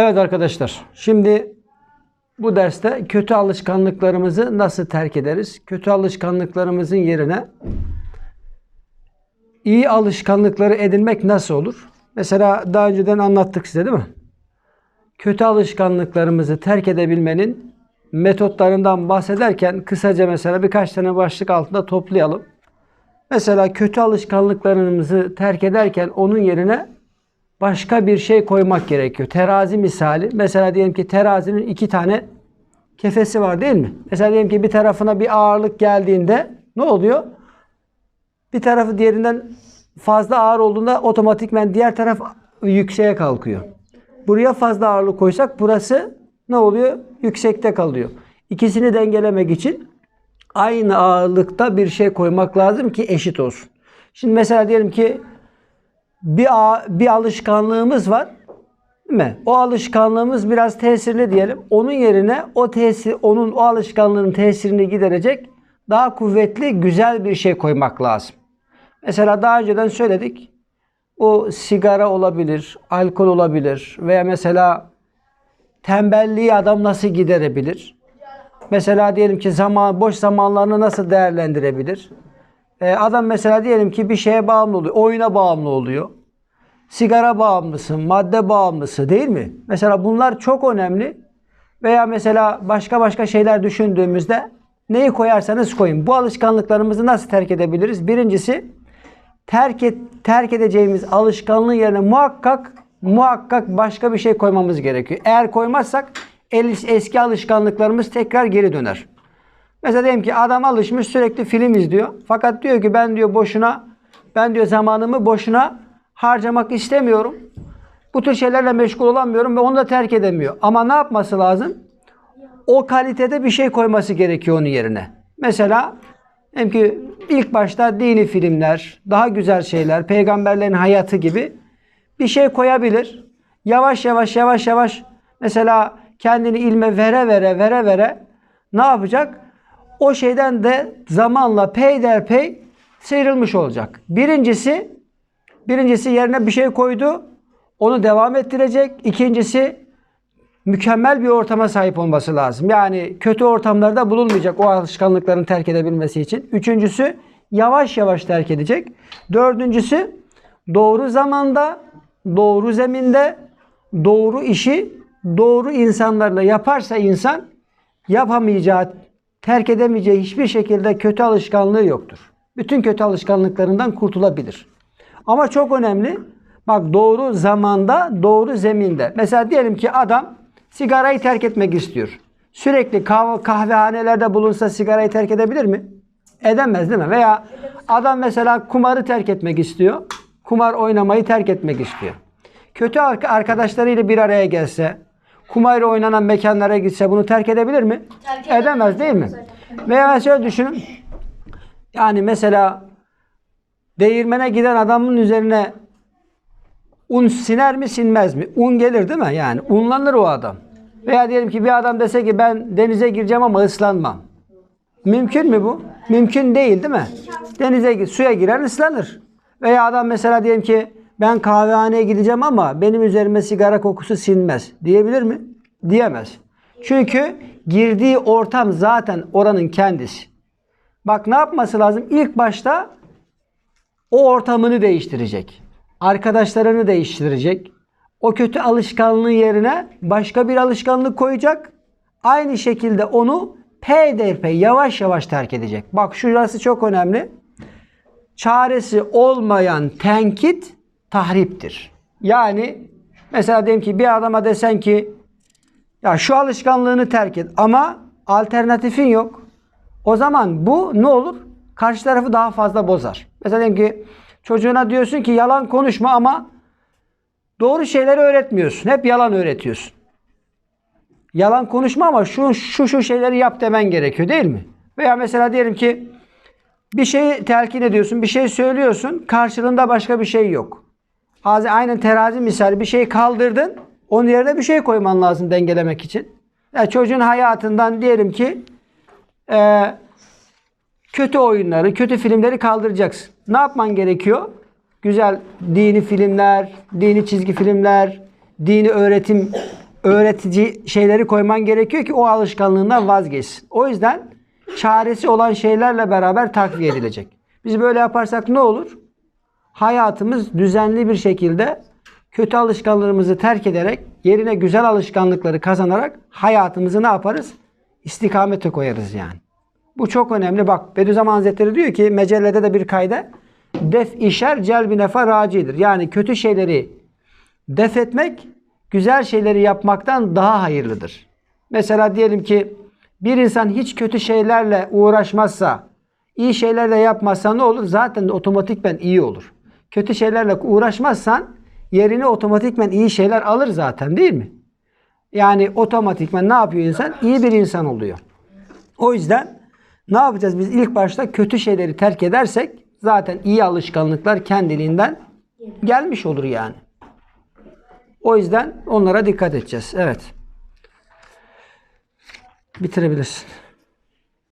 Evet arkadaşlar, şimdi bu derste kötü alışkanlıklarımızı nasıl terk ederiz? Kötü alışkanlıklarımızın yerine iyi alışkanlıkları edinmek nasıl olur? Mesela daha önceden anlattık size değil mi? Kötü alışkanlıklarımızı terk edebilmenin metotlarından bahsederken kısaca mesela birkaç tane başlık altında toplayalım. Mesela kötü alışkanlıklarımızı terk ederken onun yerine başka bir şey koymak gerekiyor. Terazi misali. Mesela diyelim ki terazinin iki tane kefesi var değil mi? Mesela diyelim ki bir tarafına bir ağırlık geldiğinde ne oluyor? Bir tarafı diğerinden fazla ağır olduğunda otomatikmen diğer taraf yükseğe kalkıyor. Buraya fazla ağırlık koysak burası ne oluyor? Yüksekte kalıyor. İkisini dengelemek için aynı ağırlıkta bir şey koymak lazım ki eşit olsun. Şimdi mesela diyelim ki bir bir alışkanlığımız var. Değil mi? O alışkanlığımız biraz tesirli diyelim. Onun yerine o tesir onun o alışkanlığın tesirini giderecek daha kuvvetli, güzel bir şey koymak lazım. Mesela daha önceden söyledik. O sigara olabilir, alkol olabilir veya mesela tembelliği adam nasıl giderebilir? Mesela diyelim ki zaman boş zamanlarını nasıl değerlendirebilir? Ee, adam mesela diyelim ki bir şeye bağımlı oluyor, oyuna bağımlı oluyor. Sigara bağımlısı, madde bağımlısı değil mi? Mesela bunlar çok önemli. Veya mesela başka başka şeyler düşündüğümüzde neyi koyarsanız koyun. Bu alışkanlıklarımızı nasıl terk edebiliriz? Birincisi terk et, terk edeceğimiz alışkanlığın yerine muhakkak muhakkak başka bir şey koymamız gerekiyor. Eğer koymazsak eski alışkanlıklarımız tekrar geri döner. Mesela diyelim ki adam alışmış sürekli film izliyor. Fakat diyor ki ben diyor boşuna ben diyor zamanımı boşuna harcamak istemiyorum. Bu tür şeylerle meşgul olamıyorum ve onu da terk edemiyor. Ama ne yapması lazım? O kalitede bir şey koyması gerekiyor onun yerine. Mesela diyelim ki ilk başta dini filmler, daha güzel şeyler, peygamberlerin hayatı gibi bir şey koyabilir. Yavaş yavaş yavaş yavaş mesela kendini ilme vere vere vere vere ne yapacak? O şeyden de zamanla peyderpey sıyrılmış olacak. Birincisi birincisi yerine bir şey koydu. Onu devam ettirecek. İkincisi mükemmel bir ortama sahip olması lazım. Yani kötü ortamlarda bulunmayacak o alışkanlıkların terk edebilmesi için. Üçüncüsü yavaş yavaş terk edecek. Dördüncüsü doğru zamanda, doğru zeminde, doğru işi doğru insanlarla yaparsa insan yapamayacağı, terk edemeyeceği hiçbir şekilde kötü alışkanlığı yoktur. Bütün kötü alışkanlıklarından kurtulabilir. Ama çok önemli. Bak doğru zamanda, doğru zeminde. Mesela diyelim ki adam sigarayı terk etmek istiyor. Sürekli kahve, kahvehanelerde bulunsa sigarayı terk edebilir mi? Edemez değil mi? Veya adam mesela kumarı terk etmek istiyor. Kumar oynamayı terk etmek istiyor. Kötü arka- arkadaşlarıyla bir araya gelse, kumar oynanan mekanlara gitse bunu terk edebilir mi? Terk edemez. Edemez değil mi? Veya şöyle düşünün. Yani mesela değirmene giden adamın üzerine un siner mi sinmez mi? Un gelir değil mi? Yani unlanır o adam. Veya diyelim ki bir adam dese ki ben denize gireceğim ama ıslanmam. Mümkün mü bu? Mümkün değil değil mi? Denize suya girer ıslanır. Veya adam mesela diyelim ki ben kahvehaneye gideceğim ama benim üzerime sigara kokusu sinmez. Diyebilir mi? Diyemez. Çünkü girdiği ortam zaten oranın kendisi. Bak ne yapması lazım? İlk başta o ortamını değiştirecek. Arkadaşlarını değiştirecek. O kötü alışkanlığı yerine başka bir alışkanlık koyacak. Aynı şekilde onu peyderpey yavaş yavaş terk edecek. Bak şurası çok önemli. Çaresi olmayan tenkit tahriptir. Yani mesela diyelim ki bir adama desen ki ya şu alışkanlığını terk et ama alternatifin yok. O zaman bu ne olur? Karşı tarafı daha fazla bozar. Mesela diyelim ki çocuğuna diyorsun ki yalan konuşma ama doğru şeyleri öğretmiyorsun. Hep yalan öğretiyorsun. Yalan konuşma ama şu şu şu şeyleri yap demen gerekiyor değil mi? Veya mesela diyelim ki bir şeyi telkin ediyorsun, bir şey söylüyorsun, karşılığında başka bir şey yok. Az- Aynen terazi misali bir şey kaldırdın, onun yerine bir şey koyman lazım dengelemek için. Yani çocuğun hayatından diyelim ki eee, kötü oyunları, kötü filmleri kaldıracaksın. Ne yapman gerekiyor? Güzel dini filmler, dini çizgi filmler, dini öğretim öğretici şeyleri koyman gerekiyor ki o alışkanlığından vazgeçsin. O yüzden çaresi olan şeylerle beraber takviye edilecek. Biz böyle yaparsak ne olur? Hayatımız düzenli bir şekilde kötü alışkanlığımızı terk ederek yerine güzel alışkanlıkları kazanarak hayatımızı ne yaparız? İstikamete koyarız yani. Bu çok önemli. Bak Bediüzzaman Hazretleri diyor ki mecellede de bir kayda def işer celbi nefa racidir. Yani kötü şeyleri def etmek güzel şeyleri yapmaktan daha hayırlıdır. Mesela diyelim ki bir insan hiç kötü şeylerle uğraşmazsa, iyi şeylerle yapmazsa ne olur? Zaten otomatikmen iyi olur. Kötü şeylerle uğraşmazsan yerine otomatikmen iyi şeyler alır zaten değil mi? Yani otomatikmen ne yapıyor insan? İyi bir insan oluyor. O yüzden ne yapacağız biz ilk başta kötü şeyleri terk edersek zaten iyi alışkanlıklar kendiliğinden gelmiş olur yani. O yüzden onlara dikkat edeceğiz. Evet. Bitirebilirsin.